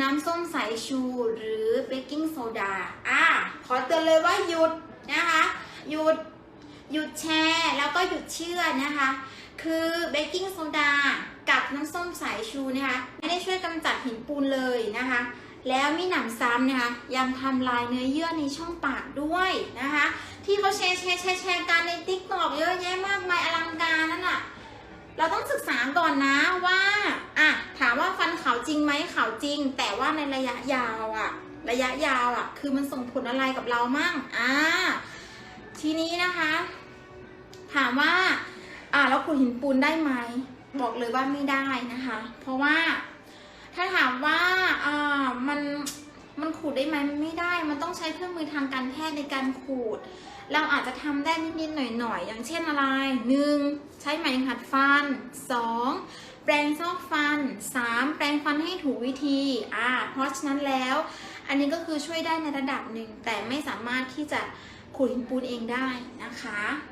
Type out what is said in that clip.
น้ำส้มสายชูหรือเบกกิ้งโซดา อะ ขอเตือนเลยว่าหยุดนะคะ หยุด หยุดแชร์แล้วก็หยุดเชื่อนะคะ คือเบกกิ้งโซดากับน้ำส้มสายชูนะคะ ไม่ได้ช่วยกำจัดหินปูนเลยนะคะ แล้วมีหนำซ้ำนะคะ ยังทำลายเนื้อเยื่อในช่องปากด้วยนะคะ ที่เขาแชร์แชร์แชร์แชร์กันในติ๊กต็อกเยอะแยะมากมายอลังการนั่นน่ะ เราต้องศึกษาก่อนนะว่า งไหมขาวจริง แต่ว่าในระยะยาวอะระยะยาวอะคือมันส่งผลอะไรกับเรามั่งอ่าทีนี้นะคะ ถามว่า อ่าแล้วขูดหินปูนได้ไหมบอกเลยว่าไม่ได้นะคะ เพราะว่าถ้าถามว่าอ่ามันมันขูดได้ไหมมันไม่ได้ มันต้องใช้เครื่องมือทางการแพทย์ในการขูด เราอาจจะทำได้นิดๆหน่อยๆ อย่างเช่นอะไร 1. ใช้ไหมขัดฟัน 2. แปรงซอกฟัน 3. แปรงฟันให้ถูกวิธีอ่าเพราะฉะนั้นแล้ว อันนี้ก็คือช่วยได้ในระดับหนึ่ง แต่ไม่สามารถที่จะขูดหินปูนเองได้นะคะ